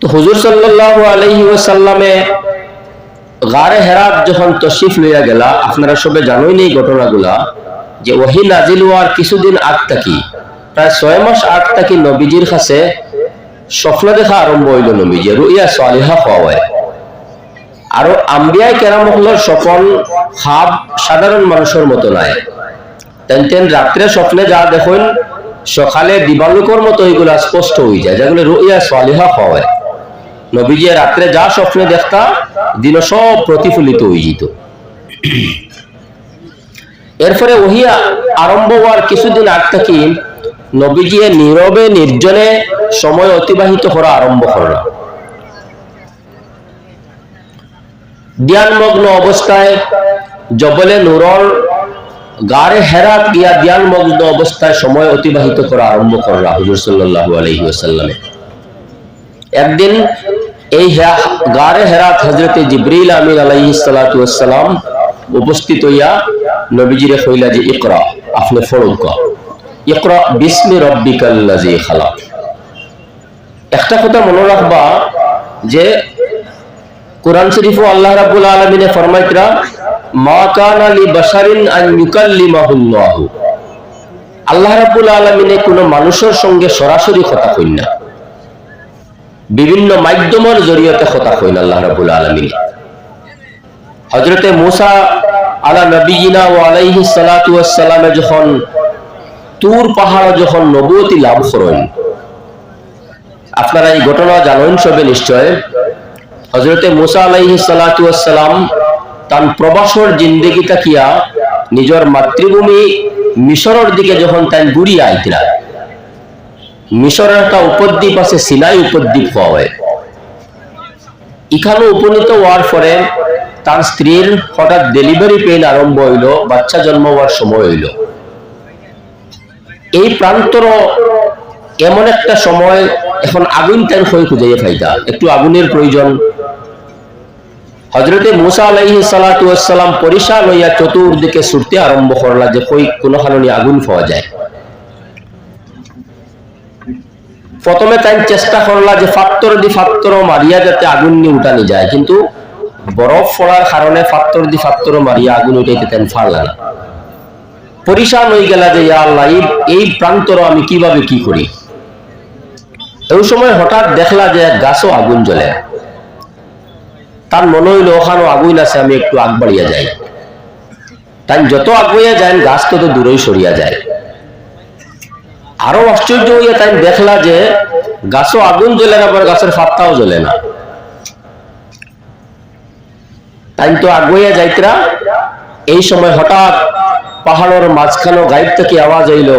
তো হুজুর সাল্লাহ আলহি ওসাল্লামে গারে হেরাত যখন তশিফ লইয়া গেলা, আপনারা সবে জানোই নেই ঘটনাগুলা, যে ওহি নাজিল হওয়ার কিছুদিন আগ থাকি, প্রায় ছয় মাস আগ থাকি নবীজির কাছে স্বপ্ন দেখা আরম্ভ হইল নবীজি রুইয়া সালিহা হওয়ায়। আরও আম্বিয়ায় কেরাম হলোর স্বপন খাব সাধারণ মানুষের মতো নাই। তেন তেন রাত্রে স্বপ্নে যা দেখুন, সকালে দিবালুকর মতো এগুলা স্পষ্ট হয়ে যায়, যেগুলো রুইয়া সালিহা হওয়ায়। নবীজি রাত্রে যা স্বপ্নে দেখতা দিন সব প্রতিফলিত হয়ে যেত। এরপরে ওহিয়া আরম্ভ হওয়ার কিছুদিন আগ থেকে নবীজি নীরবে, নির্জনে সময় অতিবাহিত করা আরম্ভ করল। ধ্যানমগ্ন অবস্থায় জবলে নুরর গারে হেরাত গিয়া ধ্যানমগ্ন অবস্থায় সময় অতিবাহিত করা আরম্ভ করলা হুজুর সাল্লাল্লাহু আলাইহি ওয়াসাল্লামে। একদিন এই গারে হেরাত হজরতে জিব্রিল আমিন ওয়াসসালাম উপস্থিত হইয়া নবীজিরে কইলা যে, ইকরা, আপনি ফরুক ইকরা বিসমি রব্বিকাল্লাযী খালাক। একটা কথা মনে রাখবা যে, কোরআন শরীফও আল্লাহ রাব্বুল আলামিনে ফরমাইতরা, মা কানা লি বাশারিন আন ইউকাল্লিমাহুল্লাহ। আল্লাহ রাব্বুল আলামিনে কোনো মানুষের সঙ্গে সরাসরি কথা কইন না। বিভিন্ন মাধ্যমের জরিয়তে কথা কইন আল্লাহ রাব্বুল আলামিন। হযরতে মূসা আলা নবিয়িনা ওয়া আলাইহি সালাতু ওয়াসসালামে যখন তুর পাহাড় যখন নবুয়তি লাভ করেন, আপনারা এই ঘটনা জানেন সবে নিশ্চয়, হযরতে মূসা আলাইহি সালাতু ওয়াসসালাম তান প্রবাসর জিন্দেগি তাকিয়া নিজের মাতৃভূমি মিশরের দিকে যখন তাই ঘুরিয়ে আইতরা মিশরের একটা উপদ্বীপ আছে সিনাই উপদ্বীপ হয়। এখানে উপনীত হওয়ার পরে তার স্ত্রীর হঠাৎ ডেলিভারি পেইন আরম্ভ হইল, বাচ্চা জন্ম হওয়ার সময় হইল। এই প্রান্তর এমন একটা সময় এখন আগুন তার হয়ে খুঁজে ফাইদা একটু আগুনের প্রয়োজন। হজরতে মুসা আলাইহি ওয়াসসালাম পরিশান হইয়া চতুর্দিকে ছুটতে আরম্ভ করলা যে কই কোন হালনি আগুন পাওয়া যায়। প্রথমে তাই চেষ্টা করলা যে ফাত্তর দি ফাত্তর মারিয়া যাতে আগুন নিয়ে উঠানি যায়। কিন্তু বরফ পড়ার কারণে ফাত্তর দি ফাত্তর মারিয়া আগুন উঠাইতে তেন পারলা না। পরিশান হয়ে গেলা যে আল্লাহ, এই- প্রান্তর আমি কীভাবে কি করি? এই সময় হঠাৎ দেখলা যে গাছও আগুন জ্বলে তার মনে হইল ওখানে আগুন আছে, আমি একটু আগ বাড়িয়া যাই। তাই যত আগুয়া যায় গাছ তত দূরেই সরিয়া যায়। আরও আশ্চর্য হইয়া তাই দেখলা যে গাছও আগুন জ্বলে না, আবার গাছের ফাত্তাও জ্বলে না। তাই তো আগুয়া যাইতরা, এই সময় হঠাৎ পাহাড়ের মাঝখানো গাইব থেকে আওয়াজ হইল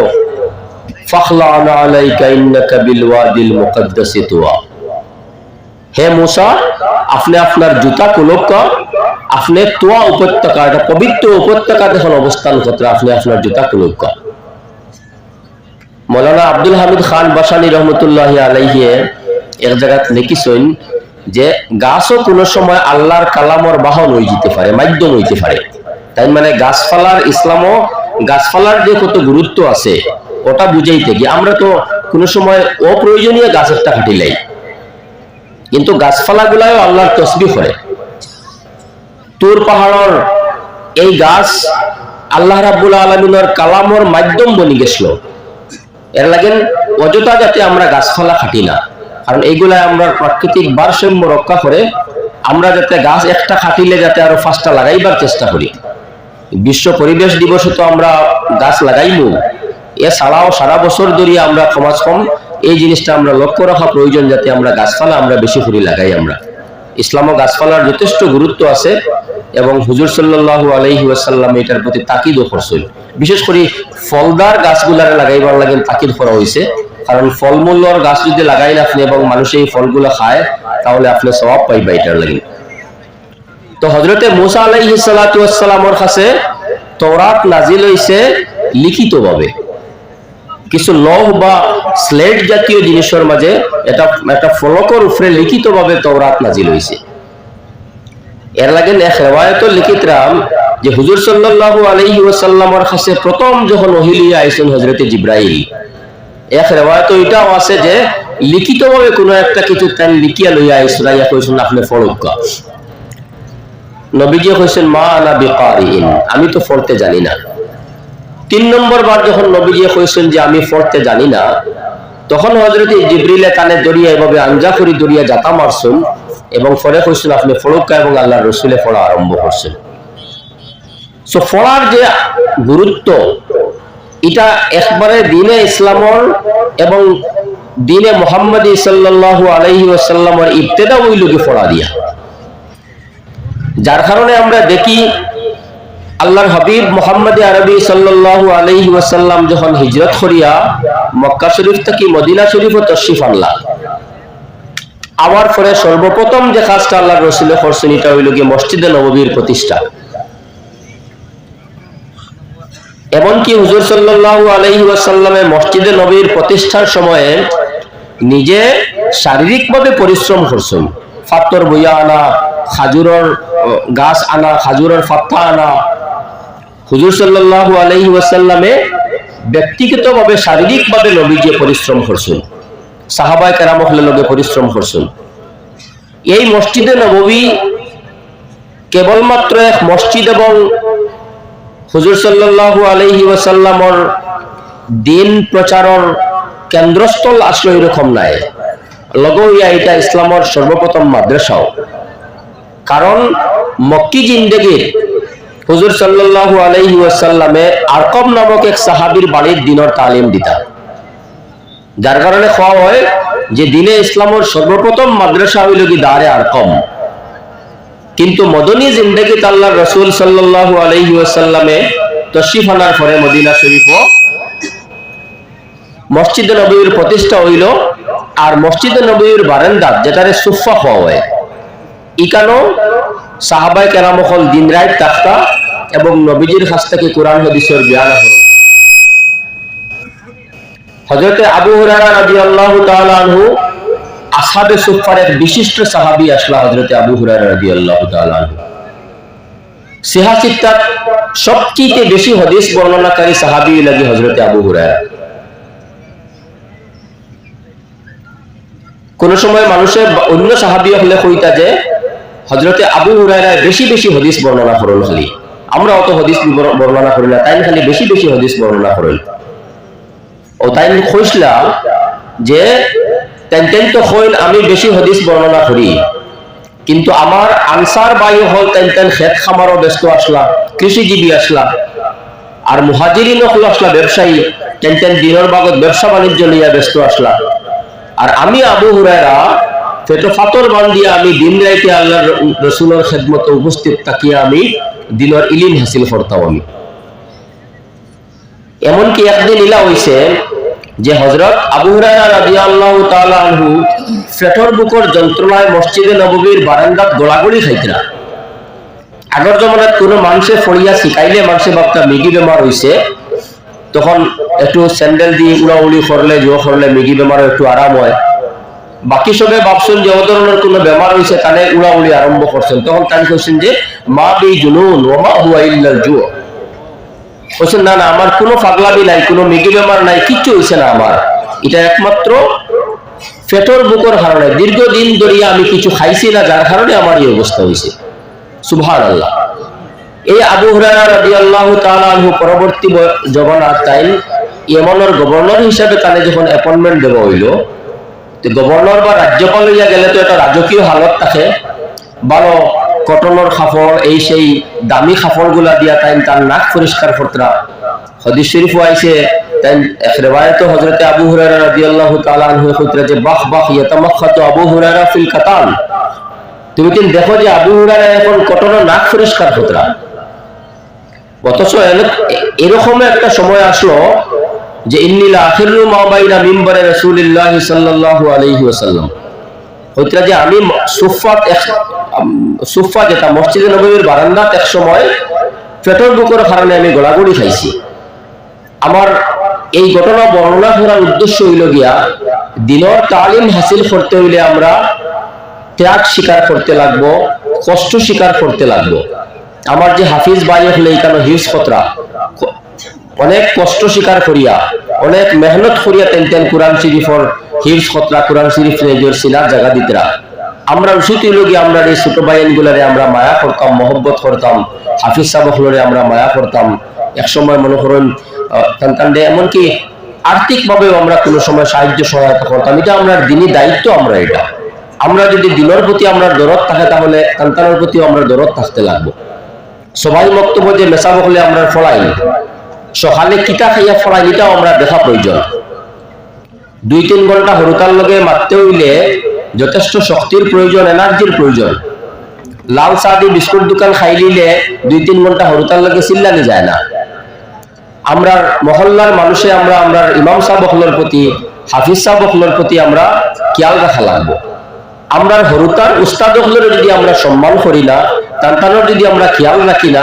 হে মুসা, আপনি আপনার জুতা কুলক আপনি তোয়া উপত্যকা এটা পবিত্র উপত্যকা এখন অবস্থান করতে আপনি আপনার জুতা কুলক মৌলানা আব্দুল হামিদ খান বাসানি রহমতুল্লাহ আলাইহে এক জায়গাত লিখিছেন যে গাছও কোনো সময় আল্লাহর কালামর বাহন হয়ে যেতে পারে, মাধ্যম হইতে পারে। তাই মানে গাছপালার ইসলামও গাছপালার যে কত গুরুত্ব আছে, ওটা বুঝাইতে গিয়ে আমরা তো কোনো সময় অপ্রয়োজনীয় গাছ একটা কাটিলাই কিন্তু গাছপালা গুলাও আল্লাহর তসবি করে। তুর পাহাড়র এই গাছ আল্লাহ রাব্বুল আলমিনের কালামর মাধ্যম বনি গেছিল এর লাগেন অযথা যাতে আমরা গাছপালা খাটি না। কারণ এইগুলা আমরা প্রাকৃতিক ভারসাম্য রক্ষা করে আমরা যাতে গাছ একটা খাটিলে যাতে আরও পাঁচটা লাগাইবার চেষ্টা করি। বিশ্ব পরিবেশ দিবসে তো আমরা গাছ লাগাইমু। এছাড়াও সারা বছর ধরে আমরা সমাজ কম, এই জিনিসটা আমরা লক্ষ্য রাখা প্রয়োজন যাতে আমরা গাছপালা আমরা বেশি করে লাগাই আমরা। ইসলামও গাছপালার যথেষ্ট গুরুত্ব আছে এবং হুজুর সাল্লাল্লাহু আলাইহি ওয়াসাল্লাম এটার প্রতি তাকিদও করছেন। বিশেষ করে ফলদার গাছগুলারে লাগাইবার লাগেন তাকিদ করা হয়েছে কারণ ফলমূলর গাছ যদি লাগাইন আপনি এবং মানুষ এই ফলগুলো খায়, তাহলে আপনি সবাব পাইবা এটার লাগেন তো হজরতে মুসা আলাইহি কাছে তওরাত নাজিল হইছে লিখিতভাবে। কিছু লৌহ বা স্লেট জাতীয় জিনিসের মাঝে এটা একটা ফলকর উপরে লিখিতভাবে তওরাত নাজিল হইছে। এর লাগেন এক রেওয়ায়ত লিখিতরাম যে হুজুর সাল্লাল্লাহু আলাইহি ওয়াসাল্লামের কাছে প্রথম যখন ওহিলিয়া আইছেন হযরতে জিব্রাইল, এক রেওয়ায়ত এটাও আছে যে লিখিতভাবে কোনো একটা কিছু তাই লিখিয়া লইয়া ইসরাইয়া কইছেন, আপনি ফরক্কা নবীজি কইছেন, মা আনা বিকারিন। আমি তো পড়তে জানি না। তিন নম্বর বার যখন নবীজি কইছেন যে আমি পড়তে জানি না, তখন হজরত জিব্রিলে কানে দরিয়া এভাবে আঞ্জা করি দরিয়া জাতা মারছেন এবং পরে কইছেন, আপনি ফরক্কা এবং আল্লাহ রসুলে পড়া আরম্ভ করছেন। সো পড়ার যে গুরুত্ব, এটা একবারে দিনে ইসলামর এবং দিনে মোহাম্মদ সাল্লাল্লাহু আলাইহি ওয়াসাল্লামের ইবতেদা ওই লোকে পড়া দিয়া। যার কারণে আমরা দেখি আল্লাহর হাবিব মোহাম্মদ আরবি সাল্লাল্লাহু আলাইহি ওয়াসাল্লাম যখন হিজরত করিয়া মক্কা শরীফ থেকে মদিনা শরীফ তশরিফ আনলা। আমার পরে সর্বপ্রথম যে কাজটা আল্লাহ রসুলের করছেন, এটা হইল গিয়ে মসজিদে নববীর প্রতিষ্ঠা। এমনকি হুজুর সাল্লাল্লাহু আলাইহি ওয়াসাল্লামে মসজিদে নবীর প্রতিষ্ঠার সময়ে নিজে শারীরিকভাবে পরিশ্রম করছেন। ফাত্তর বইয়া আনা, খাজুরের গাছ আনা, খাজুরের ফাত্তা আনা হুজুর সাল্লাল্লাহু আলাইহি ওয়াসাল্লামে ব্যক্তিগতভাবে শারীরিকভাবে নবীজি পরিশ্রম করছেন। সাহাবায়ে কেরামহলের লগে পরিশ্রম করছেন। এই মসজিদে নববী কেবলমাত্র এক মসজিদ এবং হুজুর সাল্লাল্লাহু আলাইহি ওয়াসাল্লামর দিন প্রচারর কেন্দ্রস্থল আসলো এরকম নাই। লগইয়া এটা ইসলামর সর্বপ্রথম মাদ্রাসাও। কারণ মক্কি জিন্দেগির হুজুর সাল্লাল্লাহু আলাইহি ওয়াসাল্লামে আরকম নামক এক সাহাবীর বাড়ির দিনর তালিম দিতা যার কারণে খাওয়া হয় যে দিনে ইসলামর সর্বপ্রথম মাদ্রাসা হইল কি দারে আরকম। কিন্তু মদনী জিন্দগিতে আল্লাহ রসুল সাল্লাল্লাহু আলাইহি ওয়াসাল্লামে তশরিফ আনার পরে মদিনা শরীফও মসজিদে নবীর প্রতিষ্ঠা হইল আর মসজিদে নবীর বারান্দাত যেটারে সুফা হওয়া হয়। ইকানো সাহাবাই কেরামকল দিন রাত তাক্তা এবং নবীজির কাছ থেকে কোরআন হাদিসের জ্ঞান আহরণ হজরতে আবু হুরারা রাদিয়াল্লাহু তাআলা আনহু আসহাবে সুফার এক বিশিষ্ট সাহাবী আসলা হজরতে আবু হুরারা রাদিয়াল্লাহু তাআলা আনহু। সিহাসিত্তার সবচেয়ে বেশি হদিস বর্ণনাকারী সাহাবী লাগি হজরতে আবু হুরায়রা। কোন সময় মানুষের অন্য সাহাবী হলে কইতা যে হজরতে আবু হুরায়রা বেশি বেশি হদিস বর্ণনা করল খালি। আমরা অত হদিস বর্ণনা করি না। তাই খালি বেশি বেশি হদিস বর্ণনা করল ও তাই কইসলা যে তেন তো হইল আমি বেশি হদিস বর্ণনা করি। কিন্তু আমার আনসার বায়ু হল তেন তেন খেত খামারও ব্যস্ত আসলা, কৃষিজীবী আসলা, আর মুহাজিরিন হল আসলা ব্যবসায়ী, তেন তেন দিনের বাগত ব্যবসা বাণিজ্য নিয়ে ব্যস্ত আসলা। আর আমি আবু হুরায়রা পেটো ফাতর বান্ধিয়া আমি দিন রাইতে আল্লাহ রসুলের খেদমতে উপস্থিত তাকিয়া আমি দিনের ইলিম হাসিল করতাম আমি এমনকি একদিন ইলা হইছে যে হজরত আবু রাদিয়াল্লাহু তাআলা বুকর যন্ত্রণায় মসজিদে নববীর বারান্দাত গোলাগুলি খাইতরা আগর জমানাত কোনো মানুষে ফড়িয়া শিখাইলে মানুষে ভাবতা মিগি বেমার হইছে। তখন একটু স্যান্ডেল দিয়ে উড়াউড়ি করলে জো করলে মিগি বেমারও একটু আরাম হয়। বাকি সবে ভাবছেন যে ও ধরনের কোনো বেমার হয়েছে তাহলে উড়াউড়ি আরম্ভ করছেন। তখন তাই কইছেন যে, মা বি জুনুন ও মা হুয়া ইল্লাল জু বলছেন না না, আমার কোনো পাগলামি নাই, কোনো মিগি বেমার নাই, কিচ্ছু হয়েছে না আমার। এটা একমাত্র পেটর বুকর কারণে দীর্ঘদিন ধরিয়া আমি কিছু খাইছি না, যার কারণে আমার এই অবস্থা হয়েছে সুবহান আল্লাহ এই আবু তাআলা আনহু পরবর্তী জমানার তাই ইয়েমনের গভর্নর হিসাবে তানে যখন অ্যাপয়েন্টমেন্ট দেওয়া হইল গভর্নর বা রাজ্যপাল হইয়া গেলে তো একটা রাজকীয় হালত থাকে। ভালো কটনের কাপড় এই সেই দামি কাপড়গুলা দিয়া তাই তার নাক পরিষ্কার করতরা হদিস শরীফ আইছে তাই আবু হুরায়রা রাদিয়াল্লাহু তাআলা আনহু যে, বাহ বাহ ইয়াতামাখাতু আবু হুরায়রা ফিল তুমি কিন্তু দেখো যে আবু এখন কটনের নাক পরিষ্কার করতরা অথচ এরকম একটা সময় আসলো যে ইন্নিলা আখিরু মা বাইনা মিম্বারে রাসূলুল্লাহ সাল্লাল্লাহু আলাইহি ওয়াসাল্লাম। হইতরা যে আমি সুফাত সুফা যেটা মসজিদে নববীর বারান্দাত এক সময় পেট্রোল বুকের কারণে আমি গোলাগুলি খাইছি। আমার এই ঘটনা বর্ণনা করার উদ্দেশ্য হইল গিয়া, দিনের তালিম হাসিল করতে হইলে আমরা ত্যাগ স্বীকার করতে লাগবো, কষ্ট স্বীকার করতে লাগবো। আমার যে হাফিজ বাই হলে এখানে হিউজ খতরা অনেক কষ্ট স্বীকার করিয়া, অনেক মেহনত করিয়া তেন তেন কোরআন শরীফর হিরস খতরা, কোরআন শরীফ নিজের সিলার জায়গা দিতরা। আমরা উচিত লগি আমরা এই ছোট বাইন গুলারে আমরা মায়া করতাম, মহব্বত করতাম, হাফিজ সাবকলরে আমরা মায়া করতাম। এক সময় মনে করেন তান্তান্ডে এমনকি আর্থিক ভাবেও আমরা কোনো সময় সাহায্য সহায়তা করতাম। এটা আমরা দিনই দায়িত্ব, আমরা এটা। আমরা যদি দিনের প্রতি আমরা দরদ থাকে তাহলে সন্তানের প্রতিও আমরা দরদ থাকতে লাগবো। সবাই বক্তব্য যে মেশাবো হলে আমরা ফলাই সকালে কিতা খাইয়া ফলাই এটাও আমরা দেখা প্রয়োজন। দুই তিন ঘণ্টা হরতাল লগে মারতে হইলে যথেষ্ট শক্তির প্রয়োজন এনার্জির প্রয়োজন লাল চা দিয়ে বিস্কুট দোকান খাই নিলে দুই তিন ঘণ্টা হরতাল লগে চিল্লানি যায় না। আমরা মহল্লার মানুষে আমরা আমরা ইমাম সাহ বখলের প্রতি হাফিজ সাহ বখলের প্রতি আমরা খেয়াল রাখা লাগবো। আমরা হরুতার উস্তাদ হলের যদি আমরা সম্মান করি না তান্তানোর যদি আমরা খেয়াল রাখি না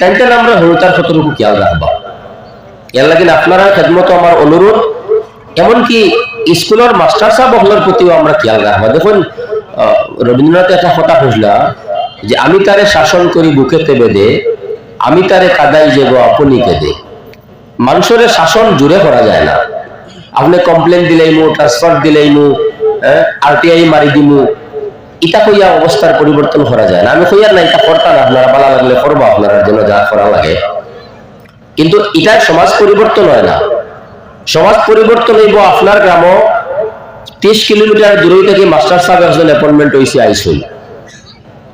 তাই আমরা হরুতার কতটুকু খেয়াল রাখব এর আপনারা খেদমত আমার অনুরোধ। এমনকি স্কুলের মাস্টার সাহেব প্রতিও আমরা খেয়াল রাখব দেখুন রবীন্দ্রনাথ একটা বুঝলা যে আমি তারে শাসন করি বুকেতে আমি তারে কাদাই আপনি কেঁদে। মানুষের শাসন জুড়ে করা যায় না। আপনি কমপ্লেন দিলেই মু ট্রান্সফার দিলেই মু আরটিআই মারি দিমু ইটা কইয়া অবস্থার পরিবর্তন করা যায় না। আমি কইয়ার না এটা করতাম আপনারা ভালো লাগলে করব আপনারা জন্য যা করা লাগে। কিন্তু এটা সমাজ পরিবর্তন হয় না। সমাজ পরিবর্তন হইব আপনার গ্রাম ত্রিশ কিলোমিটার দূরে থেকে মাস্টার সাহেব একজন অ্যাপয়েন্টমেন্ট হয়েছে আইসুল।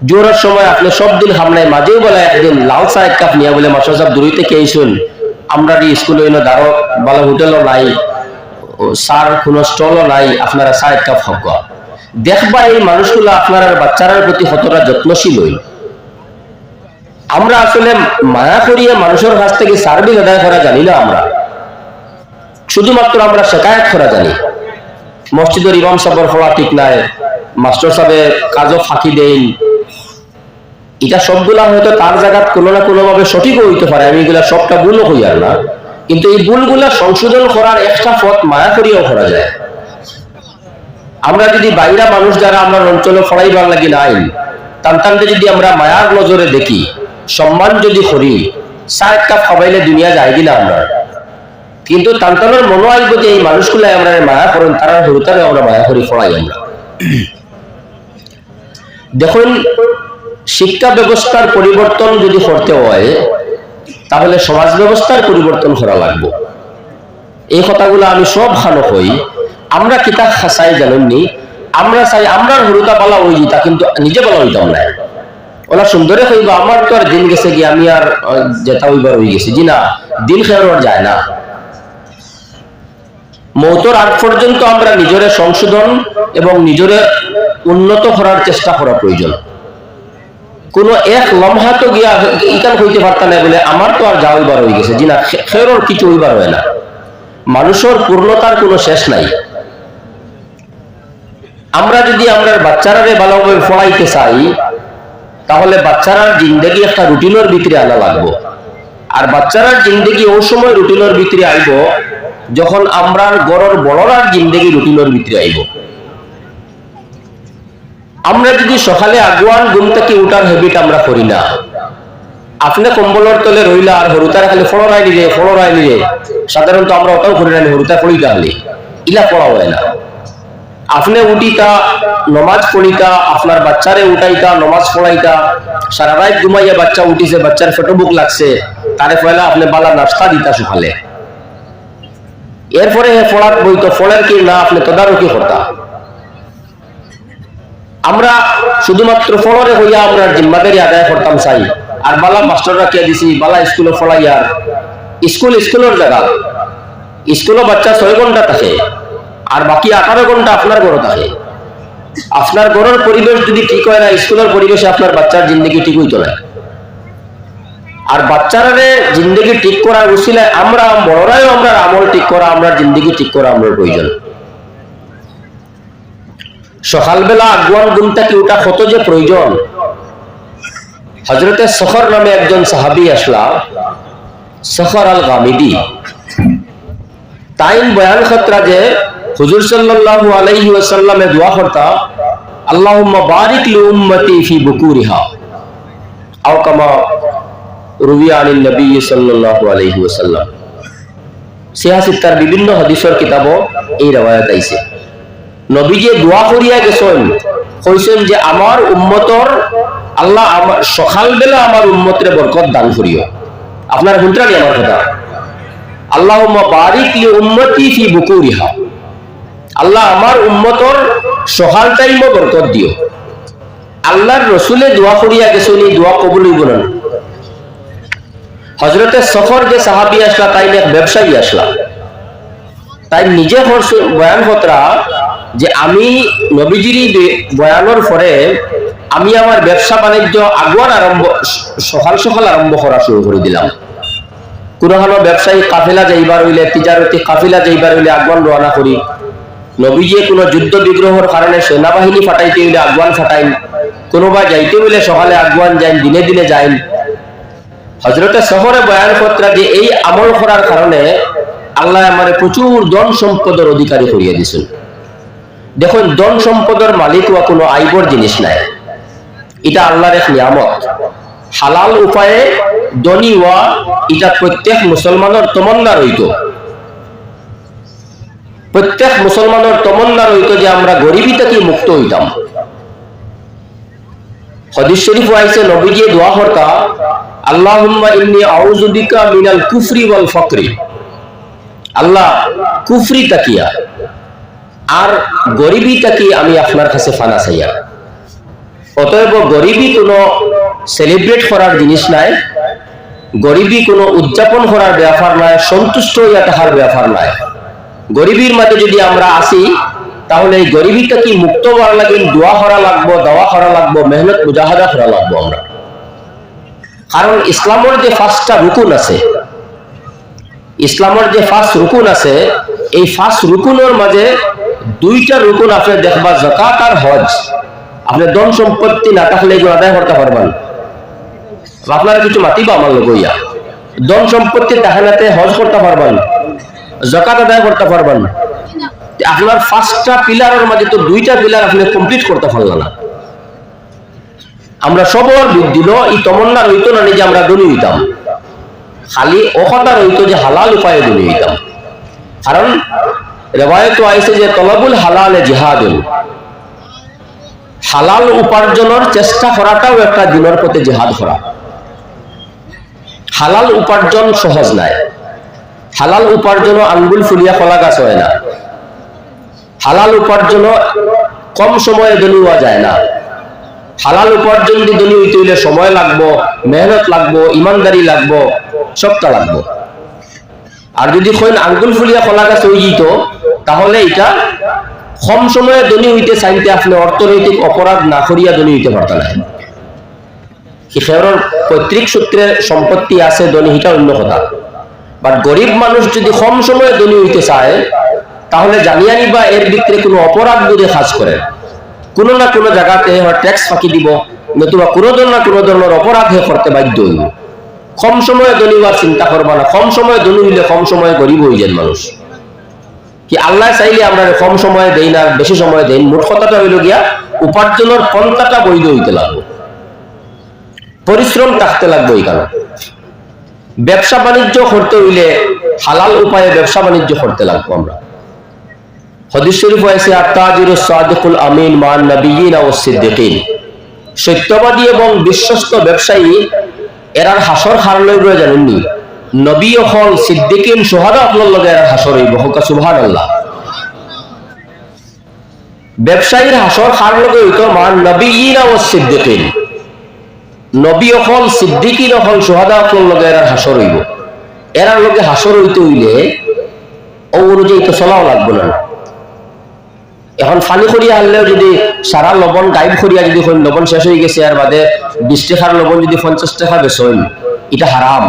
জোরের সময় আপনি সব দিন হামলায় মাঝেও বলে একদিন লাল চা এক কাপ নিয়ে বলে, মাস্টার সাহেব দূরে থেকে আইসুন আমরা স্কুলে এনে দাঁড়ো ভালো হোটেলও নাই সার কোনো স্টলও নাই, আপনারা চা এক কাপ হক দেখবা এই মানুষগুলো আপনার বাচ্চারার প্রতি কতটা যত্নশীল হইল আমরা আসলে মায়া করিয়া মানুষের কাছ থেকে সার্ভিস আদায় করা জানি না আমরা। শুধুমাত্র আমরা শেখায়ত করা জানি। মসজিদের ইমাম সাহেবের হওয়া ঠিক নাই, মাস্টার সাহেবের কাজও ফাঁকি দেন এটা সবগুলা হয়তো তার জায়গা কোনো না কোনো ভাবে সঠিক হইতে পারে, আমি এগুলা সবটা ভুলও হই আর না। কিন্তু এই ভুলগুলা সংশোধন করার একটা পথ মায়া করিয়াও করা যায়। আমরা যদি বাইরা মানুষ যারা আমরা অঞ্চলে ফড়াইবার লাগি নাই তান্তানকে যদি আমরা মায়ার নজরে দেখি সম্মান যদি করি সাত কাপ খাবাইলে দুনিয়া যায় কিনা আমরা? কিন্তু তান্তানের মনে আইব যে এই মানুষগুলো আমরা মায়া করেন তারা হরুতারে আমরা মায়া করি ফড়াই আমরা। দেখুন, শিক্ষা ব্যবস্থার পরিবর্তন যদি করতে হয়, তাহলে সমাজ ব্যবস্থার পরিবর্তন করা লাগবে। এই কথাগুলো আমি সব ভালো হই আমরা কিতাব খাসাই জানেননি, আমরা চাই আমরা হরুতা পালা ওই তা কিন্তু নিজে পালা হইতাম না ওলা সুন্দরে হইব আমার তো আর দিন গেছে কি আমি আর যেটা হইবার হয়ে গেছি। জি না, দিন খেয়ার যায় না। মৌতর আগ পর্যন্ত আমরা নিজের সংশোধন এবং নিজের উন্নত করার চেষ্টা করা প্রয়োজন। কোন এক লম্হা তো গিয়া ইকান হইতে পারতাম না বলে, আমার তো আর যা হইবার হয়ে গেছে। জি না খেরোর কিছু হইবার হয় না। মানুষের পূর্ণতার কোনো শেষ নাই। আমরা যদি আমরা বাচ্চারারে ভালোভাবে পড়াইতে চাই তাহলে বাচ্চারার জিন্দগি একটা রুটিনের ভিতরে আনা লাগবো। আর বাচ্চারার জিন্দগি ওই সময় রুটিনের ভিতরে আইব, যখন আমরা গড়র বড়রার জিন্দগি রুটিনের ভিতরে আইব। আমরা যদি সকালে আগুয়ান ঘুম থেকে উঠার হ্যাবিট আমরা করি না। আপনি কম্বলের তলে রইলা আর হরুতারা খালি ফড়রাই নিলে ফড়রাই নিলে, সাধারণত আমরা ওটাও করি না হরুতা পড়ি তাহলে। ইলা পড়া হয় না। আপনি উঠিতা, নমাজ পড়িতা, আপনার বাচ্চারে উঠাইতা, নমাজ পড়াইতা, সারা রাত ঘুমাইয়া বাচ্চা উঠিছে, বাচ্চার ফটো বুক লাগছে, তারে পয়লা আপনি বালা নাস্তা দিতা সকালে এরপরে হে ফলার বইতো ফলের কি না, আপনি তদারকি করতা। আমরা শুধুমাত্র ফলরে হইয়া আমরা জিম্মাদারি আদায় করতাম চাই আর বালা মাস্টাররা কে দিছি, বালা স্কুলে ফলাইয়ার। স্কুল স্কুলের জায়গা। স্কুলে বাচ্চা ছয় ঘণ্টা থাকে। আর বাকি আঠারো ঘণ্টা আপনার ঘরে থাকে। আপনার ঘরের পরিবেশ যদি ঠিক হয় না, স্কুলের পরিবেশে আপনার বাচ্চার জিন্দগি ঠিক হইতো না। আর বাচ্চারা জিন্দগি ঠিক করার উচিলায় আমরা বড়রাও আমরা আমল ঠিক করা, আমরা জিন্দগি ঠিক করা আমরা প্রয়োজন। সকালবেলা আগুয়ান গুমটা কি ওটা কত যে প্রয়োজন। হজরতে সখর নামে একজন সাহাবি আসলা, সখর আল গামিদি তাইন বয়ান খতরা যে হুজুর সাল্লাল্লাহু আলাইহি ওয়াসাল্লামে দোয়া করতা, আল্লাহুম্মা বারিক লি উম্মতি ফি বুকুরিহা আও কামা রুবি আনিন নবী সাল্লাল্লাহু আলাইহি ওয়াসাল্লাম। সিহাসিত্তার বিভিন্ন হদিসর কিতাবও এই রেওয়ায়ত আইছে। নবীজি দোয়া করিয়া গেছেন, কইছেন যে, আমার উম্মতর, আল্লাহ আমার, সকালবেলা আমার উম্মতরে বরকত দান করিও। আপনার শুনতেন আমার কথা? আল্লাহ বারিক লি উম্মতি ফি বুকুরিহা আল্লাহ আমার উম্মতর সকাল টাইমও বরকত দিও। আল্লাহর রসুলে দোয়া করিয়া গেছেন এই দোয়া কবুল হইব না। হজরতের সফর যে সাহাবি আসলা, তাই এক ব্যবসায়ী আসলা। তাই নিজে বয়ান কতরা যে আমি নবীজিরি বয়ানোর পরে আমি আমার ব্যবসা বাণিজ্য আগুয়ান আরম্ভ সকাল সকাল আরম্ভ করা শুরু করে দিলাম। কোনো ব্যবসায়ী কাফিলা যাইবার হইলে, তিজারতি কাফিলা যাইবার হইলে আগুয়ান রওনা করি। নবীজিয়ে কোনো যুদ্ধ বিগ্রহর কারণে সেনাবাহিনী ফাটাইতে হইলে আগুয়ান ফাটাইন। কোনোবা যাইতে হইলে সকালে আগুয়ান যাইন, দিনে দিনে যাইন। হজরতের শহরে বয়ান কর্তা যে এই আমল করার কারণে আল্লাহ আমার প্রচুর ধন সম্পদের অধিকারী করিয়ে দিছেন। দেখুন, ধন সম্পদের মালিক হওয়া কোনো আইবর জিনিস নাই। এটা আল্লাহর এক নিয়ামত। হালাল উপায়ে ধনী হওয়া, এটা প্রত্যেক মুসলমানের তমন্না রইত। প্রত্যেক মুসলমানের তমন্না রইত যে আমরা গরিবী থেকে মুক্ত হইতাম। হদিস শরীফ আইসে দোয়া মিনাল কুফরি ওয়াল আল্লাহ, কুফরি তাকিয়া, আর গরিবী তাকি আমি আপনার কাছে ফানা চাইয়া। অতএব গরিবী কোনো সেলিব্রেট করার জিনিস নাই, গরিবী কোনো উদযাপন করার ব্যাপার নাই, সন্তুষ্ট হইয়া থাকার ব্যাপার নাই। গরিবীর মাঝে যদি আমরা আসি, তাহলে এই গরিবীটা কি মুক্ত করা লাগে দোয়া করা লাগবো, দাওয়া করা লাগবো, মেহনত, মুজাহাদা করা লাগবো আমরা? কারণ ইসলামের যে ফার্স্টটা রুকুন আছে, ইসলামের যে ফার্স্ট রুকুন আছে, এই ফার্স্ট রুকুনের মাঝে দুইটা রুকুন আপনি দেখবা জাকাত আর হজ। আপনি ধন সম্পত্তি না থাকলে এগুলো আদায় করতে পারবেন। আপনারা কিছু মাতিবা আমার লোক ইয়া? ধন সম্পত্তি তাহানাতে হজ করতে পারবেন। জাকাত আদায় করতে পারবেন না। আপনার ফার্স্টটা পিলারের মাঝে তো দুইটা পিলার আপনি কমপ্লিট করতে পারলেন না। আমরা সবর দিল এই তমন্না রইতো না যে আমরা দলি হইতাম। খালি অকতা রইতো যে হালাল উপায়ে দলি হইতাম। কারণ রেবায়ত আইসে যে তলবুল হালালে জিহাদুল হালাল উপার্জনের চেষ্টা করাটাও একটা দিনের পথে জিহাদ করা। হালাল উপার্জন সহজ নাই। হালাল উপার্জন আঙ্গুল ফুলিয়া কলা গাছ হয় না। হালাল উপার্জন কম সময়ে দলিওয়া যায় না। হালাল উপার্জন যদি দলি হইতে হইলে সময় লাগবো, মেহনত লাগবো, ইমানদারি লাগবো, সবটা লাগবো। আর যদি কইন আঙ্গুল ফুলিয়া কলা গাছ হয়ে যেত, তাহলে এটা কম সময়ে ধনী হইতে চাইতে আপনি অর্থনৈতিক অপরাধ না করিয়া ধনী হইতে পারতেন সেওর পৈতৃক সূত্রে সম্পত্তি আছে ধনী হিটা অন্য কথা। বাট গরিব মানুষ যদি কম সময়ে ধনী হইতে চায়, তাহলে জানিয়া নিবা, এর ভিতরে কোনো অপরাধ বোধে কাজ করে। কোনো না কোনো জায়গাতে ট্যাক্স ফাঁকি দিব, নতুবা কোনো ধরনের না কোনো ধরনের অপরাধ হে করতে বাধ্য হইব। কম সময়ে ধনী হওয়ার চিন্তা করবা না, কম সময়ে ধনী হইলে কম সময়ে গরিব হয়ে যান মানুষ। কি আল্লাহ চাইলে আমরা কম সময়ে দেই না, বেশি সময় দেই? মোট কথাটা হইল গিয়া, উপার্জনের পন্থাটা বৈধ হইতে লাগবে। পরিশ্রম থাকতে লাগবে এখানে ব্যবসা বাণিজ্য করতে হইলে হালাল উপায়ে ব্যবসা বাণিজ্য করতে লাগবো আমরা। নবী ব্যবসায়ীর হাসর হার লগে মান নবীন ও সিদ্দিকিন। নবী হল, সিদ্দিকিন হল সোহাদা আপনার লগে এরার হাসর হইব। এরার লগে হাসর হইতে হইলে ও অনুযায়ী তো চলাও লাগবে না। এখন ফানি করিয়া আনলেও যদি সারা লবণ, গাইব করিয়া যদি লবণ শেষ হয়ে গেছে আর বাদে বিশ টাকার লবণ যদি পঞ্চাশ টাকা বেচন এটা হারাম।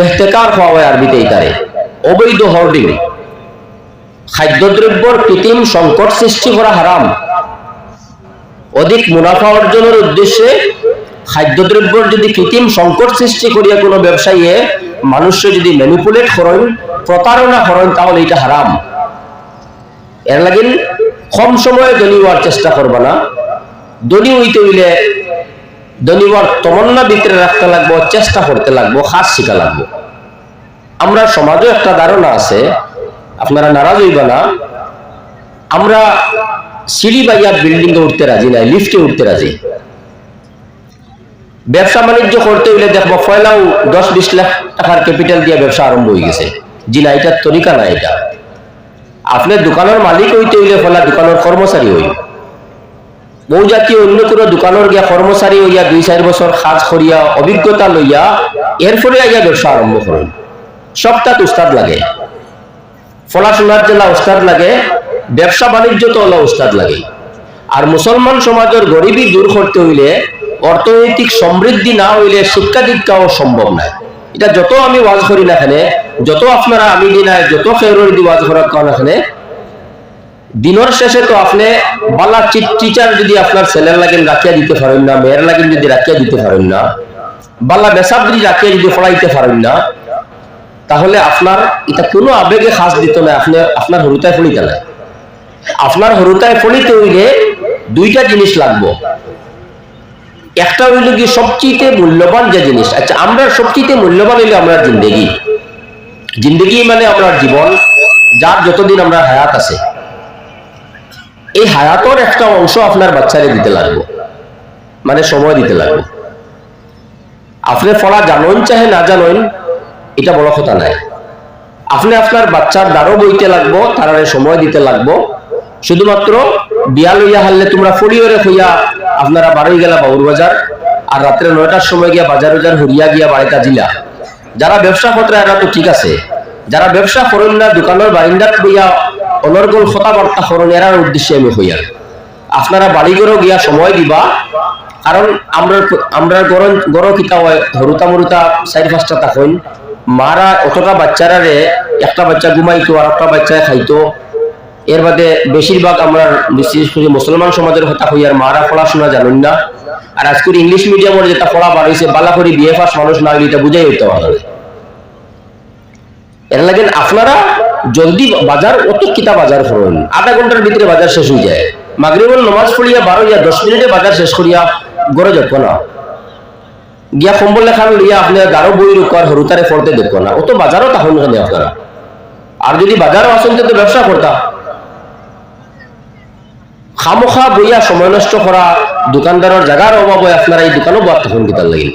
এহতেকার হওয়া হয় আরবিতে ইতারে অবৈধ হোর্ডিং খাদ্যদ্রব্যর কৃত্রিম সংকট সৃষ্টি করা হারাম। অধিক মুনাফা অর্জনের উদ্দেশ্যে খাদ্যদ্রব্যর যদি কৃত্রিম সংকট সৃষ্টি করিয়া কোনো ব্যবসায়ী মানুষকে যদি ম্যানিপুলেট করেন, প্রতারণা করেন, তাহলে এটা হারাম। এর লাগিন কম সময়ে ধনী চেষ্টা করবা না। ধনী হইতে হইলে ধনী তমন্না ভিতরে রাখতে লাগবো, চেষ্টা করতে লাগবো, হাত শিখা লাগবো। আমরা সমাজও একটা ধারণা আছে, আপনারা নারাজ হইবা না। আমরা সিঁড়ি বাইয়া বিল্ডিং এ উঠতে রাজি নাই, লিফটে উঠতে রাজি। ব্যবসা বাণিজ্য করতে হইলে দেখব পয়লাও দশ বিশ লাখ টাকার ক্যাপিটাল দিয়ে ব্যবসা আরম্ভ হয়ে গেছে। জি না, এটার তরিকা না এটা। আপনি দোকানের মালিক হইতে হইলে ফলা দোকানের কর্মচারী হই। বহু জাতীয় অন্য কোনো দোকানের গিয়া কর্মচারী হইয়া দুই চার বছর কাজ করিয়া অভিজ্ঞতা লইয়া এরপরে আইয়া ব্যবসা আরম্ভ করেন। সবটাত উস্তাদ লাগে। পড়াশোনার জেলা উস্তাদ লাগে। ব্যবসা বাণিজ্য তো হলো উস্তাদ লাগে আর মুসলমান সমাজের গরিবী দূর করতে হইলে অর্থনৈতিক সমৃদ্ধি না হইলে শিক্ষা দীক্ষাও সম্ভব নয় এটা যত আমি ওয়াজ করি না এখানে যত আপনারা আমি দিনায় যত খেরোর দি ওয়াজ করার কারণ এখানে দিনের শেষে তো আপনি বালা টিচার যদি আপনার ছেলের লাগেন রাখিয়া দিতে পারেন না, মেয়ের লাগেন যদি রাখিয়া দিতে পারেন না, বালা বেসাব যদি রাখিয়া যদি ফলাইতে পারেন না, তাহলে আপনার এটা কোনো আবেগে খাস দিত না, আপনি আপনার হরুতায় ফলিতে নাই। আপনার হরুতায় ফলিতে হইলে দুইটা জিনিস লাগবো। একটা হইল কি সবচেয়ে মূল্যবান যে জিনিস আচ্ছা আমরা সবচেয়ে মূল্যবান হইলে আমরা জিন্দেগি। জিন্দেগি মানে আপনার জীবন, যার যতদিন আমরা হায়াত আছে। এই হায়াতর একটা অংশ আপনার বাচ্চারে দিতে লাগবো মানে সময় দিতে লাগবে। আপনি পড়া জানেন চাহে না জানেন, এটা বড় কথা নাই। আপনি আপনার বাচ্চার দ্বারও বইতে লাগবো, তারারে সময় দিতে লাগবো শুধুমাত্র বিয়া লইয়া হারলে তোমরা ফড়িওরে হইয়া আপনারা বারোই গেলা বাউর বাজার আর রাত্রে নয়টার সময় গিয়া বাজার বাজার হরিয়া গিয়া বাড়িটা জিলা যারা ব্যবসা পত্র এরা তো ঠিক আছে। যারা ব্যবসা করেন না, দোকানের বারিন্দাত বইয়া অনর্গল কথাবার্তা করেন, এরার উদ্দেশ্যে আমি হইয়া। আপনারা বাড়িঘরও গিয়া সময় দিবা, কারণ আমরা আমরা গরম গরম কিতা হয়, হরুতা মরুতা চারি পাঁচটা তখন মারা অতটা বাচ্চারা রে, একটা বাচ্চা ঘুমাইতো আর একটা বাচ্চা খাইতো। এর বাদে বেশিরভাগ আমরা বিশেষ করে মুসলমান সমাজের কথা হই আর মারা পড়াশোনা জানেন না। আর আজকের ইংলিশ মিডিয়ামের যেটা পড়া বার হয়েছে বালা করে বিয়ে পাস মানুষ না এটা বুঝাই হইতে পারে এর লাগেন আপনারা জলদি বাজার অত কিতা বাজার করুন। আধা ঘণ্টার ভিতরে বাজার শেষ হয়ে যায়। মাগরিবুল নমাজ পড়িয়া বারো ইয়া দশ মিনিটে বাজার শেষ করিয়া গড়ে যাব না। গিয়া কম্বল লেখান লইয়া আপনি গারো বই রুকার হরুতারে ফলতে দেখব না। অত বাজারও এখানে আপনারা। আর যদি বাজারও আসেন তো ব্যবসা করতাম। খামোখা বইয়া সময় নষ্ট করা দোকানদারের জায়গার অভাবে আপনারা এই দোকানও বাদ তখন কিতার লাগিল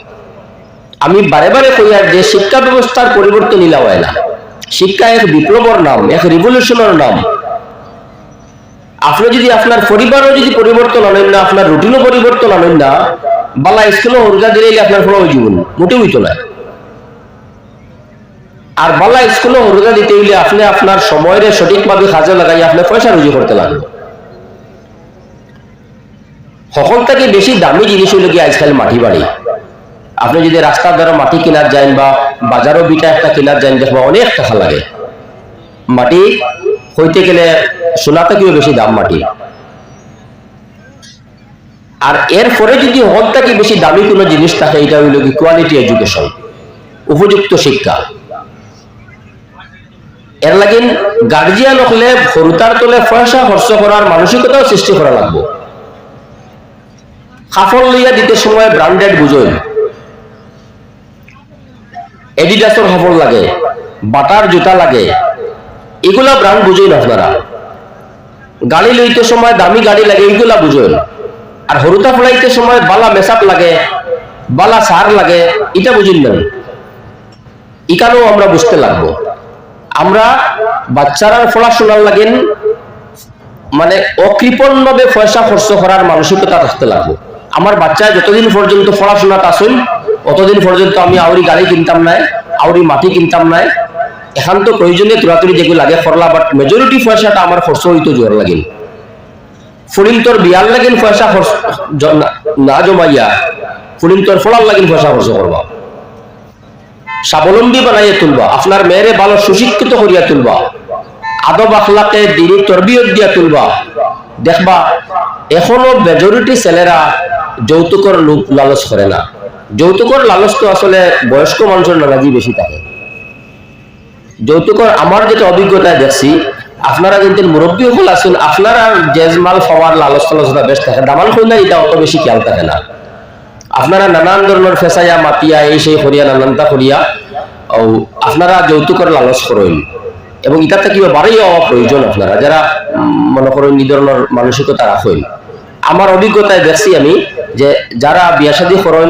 আমি বারে বারে কইয়ার যে শিক্ষা ব্যবস্থার পরিবর্তন ইলা হয় না শিক্ষা এক বিপ্লবর নাম, এক রিভলিউশনের নাম। আপনি যদি আপনার পরিবারও যদি পরিবর্তন আনেন না আপনার রুটিনও পরিবর্তন আনেন না, বালা স্কুলও হরজা দিলে আপনার ফলো জীবন মোটেও হইতো না আর বালা স্কুলও হরজা দিতে হইলে আপনি আপনার সময়ের সঠিকভাবে কাজে লাগাই, আপনি পয়সা রুজি করতে লাগবে। সকল থেকে বেশি দামি জিনিস হইল কি আজকাল মাটি বাড়ি? আপনি যদি রাস্তার দ্বারা মাটি কেনার যান বা বাজারও বিটা একটা কেনার যান, দেখব অনেক টাকা লাগে। মাটি হইতে গেলে সোনা থেকেও বেশি দাম মাটি। আর এরপরে যদি হল থেকে বেশি দামি কোনো জিনিস থাকে, এটা হইল কি কোয়ালিটি এডুকেশন উপযুক্ত শিক্ষা। এর লাগিন গার্জিয়ান হলে হরুতার তলে পয়সা খরচ করার মানসিকতাও সৃষ্টি করা লাগবে। কাপড় লইয়া দিতে সময় ব্র্যান্ডেড বুঝইন এডিডাসের কাপড় লাগে, বাটার জুতা লাগে, এগুলা ব্র্যান্ড বুঝইন আপনারা। গাড়ি লইতে সময় দামি গাড়ি লাগে এইগুলা বুঝইন আর হরুতা ফলাইতে সময় বালা মেসাপ লাগে, বালা সার লাগে, এটা বুঝিন না ইকানো আমরা বুঝতে লাগবো। আমরা বাচ্চারা পড়াশোনার লাগেন মানে অকৃপণ ভাবে পয়সা খরচ করার মানসিকতা থাকতে লাগবে। আমার বাচ্চা যতদিন পর্যন্ত পড়াশোনাটা আসুন অতদিন পর্যন্ত আমি আউরি গাড়ি কিনতাম নাই, আউরি মাটি কিনতাম নাই। এখন তো প্রয়োজনে তুরাতুরি যেগুলো লাগে করলা বাট মেজরিটি পয়সাটা আমার খরচ হইতো জোর লাগিল ফুলিম তোর বিয়ার লাগিন পয়সা খরচ না- জমাইয়া ফুলিম তোর ফলার লাগিন পয়সা খরচ করবা। স্বাবলম্বী বানাইয়ে তুলবা, আপনার মেয়েরে ভালো সুশিক্ষিত করিয়া তুলবা। আদব আখলাকে, দিনী তরবিয়ত দিয়া তুলবা। দেখবা, এখনও মেজরিটি ছেলেরা যৌতুকর লোক লালচ করে না। যৌতুকর লালচ তো আসলে বয়স্ক মানুষের নানাজি বেশি থাকে। যৌতুকর আমার যেটা অভিজ্ঞতায় দেখছি, আপনারা কিন্তু মুরব্বী হল আসুন আপনারা জেজমাল খাওয়ার লালচ টালচটা বেশ থাকে দামাল খুলনা এটা অত বেশি খেয়াল থাকে না। আপনারা নানান ধরনের ফেসাইয়া, মাতিয়া, এই সেই করিয়া নানানটা করিয়া, ও, আপনারা যৌতুকের লালস করেন। এবং ইটাতে কিবা বাড়াই হওয়া প্রয়োজন আপনারা, যারা মনে করেন এই ধরনের মানসিকতা রাখেন। আমার অভিজ্ঞতায় দেখছি আমি যে যারা বিয়া শাদী করেন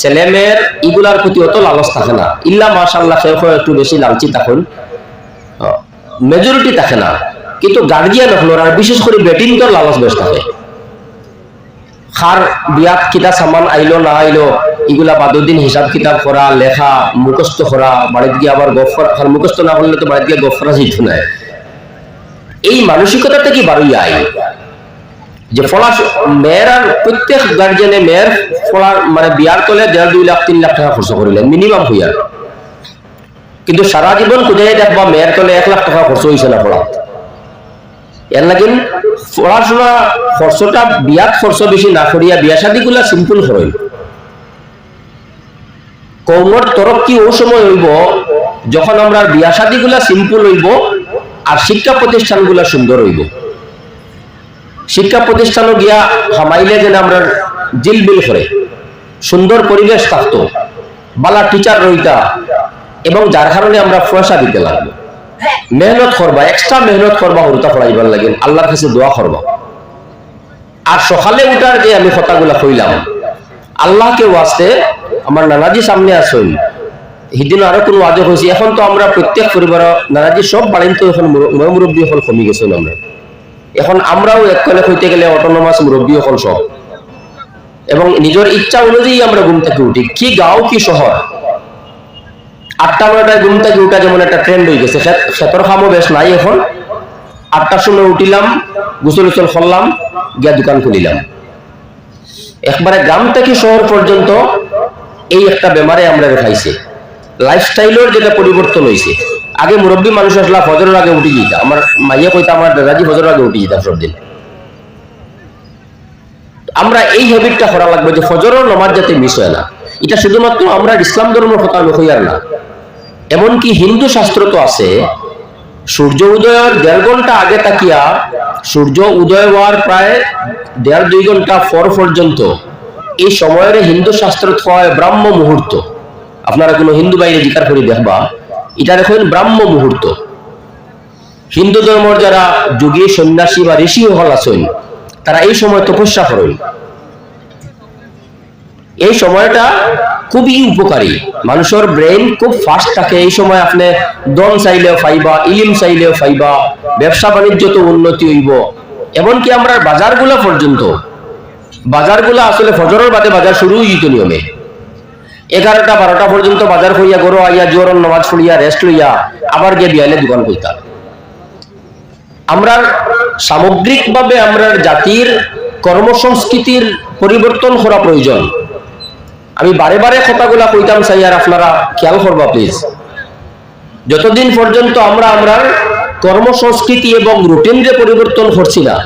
ছেলেমেয়ের ইগুলার প্রতি অত লালস থাকে না। ইল্লা মাশাল্লাহ কেউ একটু বেশি লালচি থাকুন। মেজরিটি থাকে না। কিন্তু গার্জিয়ান হলো আর বিশেষ করে বেটিং তোর লালচ বেশ থাকে। বিয়াত কিতা সামান আইলো না আইলো, এগুলা বাদুদ্দিন হিসাব কিতাব করা, লেখা, মুখস্থ করা, বাড়িত গিয়ে আবার গফর মুখস্থ না করলে তো বাড়িত গিয়ে গফরা জিত নাই। এই মানসিকতা থেকে বারোই আই যে ফলা মেয়ের আর প্রত্যেক গার্জেনে মেয়ের ফলার মানে বিয়ার তলে দেড়, দুই লাখ, তিন লাখ টাকা খরচ করিলেন মিনিমাম হইয়ার কিন্তু সারা জীবন কোথায় দেখবা মেয়ের তলে এক লাখ টাকা খরচ হয়েছে না পড়া এর লাগিন পড়াশোনা খরচটা, বিয়াত খরচ বেশি না করিয়া বিয়া শাদি গুলা সিম্পল হইল কৌমর তরফ কি ও সময় হইব? যখন আমরা বিয়া শাদি গুলা সিম্পল হইব আর শিক্ষা প্রতিষ্ঠানগুলা সুন্দর হইব। শিক্ষা প্রতিষ্ঠানও গিয়া হামাইলে যেন আমরা জিলবিল করে সুন্দর পরিবেশ থাকতো, বালা টিচার রইতা, এবং যার কারণে আমরা পয়সা দিতে লাগবো। মেহনত করবা এক্সট্রা মেহনত করবা, হরুতা পড়াইবার লাগে। আল্লাহর কাছে দোয়া করবা। আর সকালে উঠার যে আমি কথাগুলা কইলাম। আল্লাহকে ওয়াস্তে আমার নানাজি সামনে আসুন। সেদিন আরও কোনো আজব হয়েছে এখন তো আমরা প্রত্যেক পরিবার নানাজি সব বাড়িন তো এখন মুর- মুরব্বী এখন কমি গেছেন আমরা। এখন আমরাও এককালে হইতে গেলে অটোনমাস মুরব্বী এখন সব। এবং নিজের ইচ্ছা অনুযায়ী আমরা ঘুম থেকে উঠি। কি গাঁও, কি শহর? আটটা, নয়টায় ঘুম থেকে উঠা যেমন একটা ট্রেন্ড হয়ে গেছে। ক্ষেতর খামও বেশ নাই এখন। আটটার সময় উঠিলাম, গুসল উসল করলাম, গিয়া দোকান খুলিলাম। একবারে গ্রাম থেকে শহর পর্যন্ত এই একটা বেমারে আমরা দেখাইছে। লাইফস্টাইলের যেটা পরিবর্তন হয়েছে আগে মুরব্বী মানুষ আসলা ফজরের আগে উঠি যেত। আমার মাইয়া কইতা, আমার দাদাজি ফজরের আগে উঠি যেতাম সব দিন। আমরা এই হ্যাবিটটা করা লাগবে যে ফজরের নমাজ যাতে মিস হয় না। এটা শুধুমাত্র আমরা ইসলাম ধর্মের কথা হইয়ার না। এমনকি হিন্দু শাস্ত্র তো আছে, সূর্য উদয়ের দেড় ঘণ্টা আগে তাকিয়া সূর্য উদয় হওয়ার প্রায় দেড় দুই ঘণ্টা পর পর্যন্ত এই সময়ের হিন্দু শাস্ত্র হয় ব্রাহ্ম মুহূর্ত। আপনারা কোনো হিন্দু বাইরে জিকার করে দেখবা এটা দেখেন ব্রাহ্ম মুহূর্ত। হিন্দু ধর্মের যারা যোগী, সন্ন্যাসী বা ঋষি হল আছেন, তারা এই সময় তপস্যা করেন। এই সময়টা খুবই উপকারী। মানুষের ব্রেন খুব ফাস্ট থাকে। এই সময় আপনি দন চাইলেও পাইবা, ইলিম চাইলেও পাইবা, ব্যবসা বাণিজ্য তো উন্নতি হইব। এমনকি আমরা বাজারগুলো পর্যন্ত, বাজারগুলো আসলে ফজরের বাদে বাজার শুরু হইত নিয়মে। এগারোটা, বারোটা পর্যন্ত বাজার হইয়া গরো আইয়া জোর নামাজ ফুড়িয়া রেস্ট লইয়া আবার গিয়ে বিয়ালে দোকান করতাম। আমরা সামগ্রিকভাবে আমরা জাতির কর্মসংস্কৃতির পরিবর্তন করা প্রয়োজন। আমি বারে বারে কথাগুলা কইতাম চাই আর আপনারা খেয়াল করবা প্লিজ যতদিন পর্যন্ত আমরা আমরা কর্মসংস্কৃতি এবং রুটিনরে পরিবর্তন করছি না।